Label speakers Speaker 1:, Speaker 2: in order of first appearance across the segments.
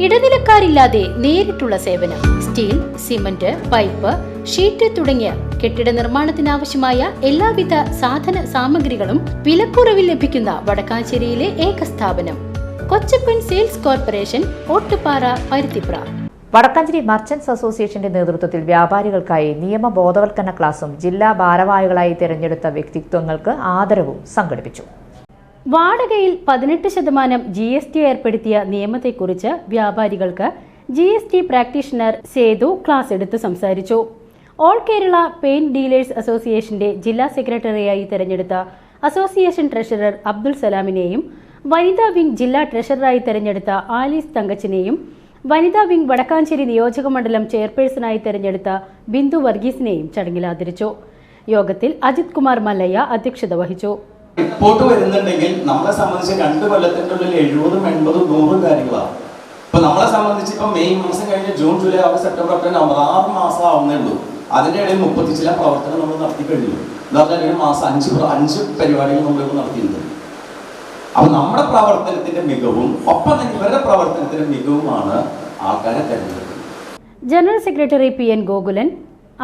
Speaker 1: ഇടനിലക്കാരില്ലാതെ നേരിട്ടുള്ള സേവനം steel cement pipe sheet തുടങ്ങിയ കെട്ടിട നിർമ്മാണത്തിനാവശ്യമായ എല്ലാവിധ സാധന സാമഗ്രികളും വിലക്കുറവിൽ ലഭിക്കുന്ന വടക്കാഞ്ചേരിയിലെ ഏക സ്ഥാപനം Kochappan sales corporation Ottupara Paruthipra.
Speaker 2: Vadakkanchery merchants അസോസിയേഷന്റെ നേതൃത്വത്തിൽ വ്യാപാരികൾക്കായി നിയമ ബോധവൽക്കരണ ക്ലാസും ജില്ലാ ഭാരവാഹികളായി തിരഞ്ഞെടുത്ത വ്യക്തിത്വങ്ങൾക്ക് ആദരവും സംഘടിപ്പിച്ചു.
Speaker 1: വാടകയിൽ പതിനെട്ട് ശതമാനം ജി എസ് ടി ഏർപ്പെടുത്തിയ നിയമത്തെക്കുറിച്ച് വ്യാപാരികൾക്ക് G S T practitioner Sethu class എടുത്ത് സംസാരിച്ചു. ഓൾ കേരള പെയിന്റ് ഡീലേഴ്സ് അസോസിയേഷന്റെ ജില്ലാ സെക്രട്ടറിയായി തെരഞ്ഞെടുത്ത അസോസിയേഷൻ ട്രഷറർ അബ്ദുൽ സലാമിനെയും വനിതാ വിംഗ് ജില്ലാ ട്രഷററായി തെരഞ്ഞെടുത്ത ആലീസ് തങ്കച്ചിനെയും വനിതാ വിംഗ് വടക്കാഞ്ചേരി നിയോജക മണ്ഡലം ചെയർപേഴ്സണായി തെരഞ്ഞെടുത്ത ബിന്ദു വർഗീസിനെയും ചടങ്ങിൽ ആദരിച്ചു. യോഗത്തിൽ അജിത് കുമാർ മല്ലയ്യ അധ്യക്ഷത വഹിച്ചു.
Speaker 3: റിപ്പോർട്ട് വരുന്നുണ്ടെങ്കിൽ നമ്മളെ സംബന്ധിച്ച് രണ്ട് കൊല്ലത്തിന്റെ ഉള്ളിൽ എഴുപതും എൺപതും നൂറും കാര്യങ്ങളാണ്. ഇപ്പൊ നമ്മളെ സംബന്ധിച്ച് ഇപ്പൊ മെയ് മാസം കഴിഞ്ഞ് June July August September October November ആറ് മാസം ആവുന്നേ ഉള്ളൂ അതിന്റെ ഇടയിൽ മുപ്പത്തി ചില പ്രവർത്തനം നമ്മൾ നടത്തി കഴിഞ്ഞു. എന്ന് പറഞ്ഞാൽ ഒരു മാസം അഞ്ച് അഞ്ച് പരിപാടികൾ നമ്മളിപ്പോൾ നടത്തിയിട്ടുണ്ട്. അപ്പൊ നമ്മുടെ പ്രവർത്തനത്തിന്റെ മികവും ഒപ്പം തന്നെ ഇവരുടെ പ്രവർത്തനത്തിന്റെ മികവുമാണ് ആൾക്കാരെ തെരഞ്ഞെടുക്കുന്നത്.
Speaker 1: General secretary P N Gokulan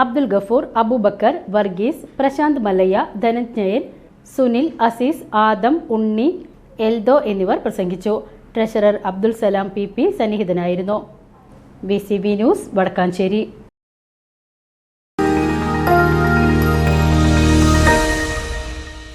Speaker 1: Abdul Gafoor Aboobacker Varghese Prasanth Mallayya Dhananjayan Sunil Azeez Adam Unni Eldho എന്നിവർ പ്രസംഗിച്ചു. Treasurer Abdul Salam P P സന്നിഹിതനായിരുന്നു. B C B news Vadakkanchery.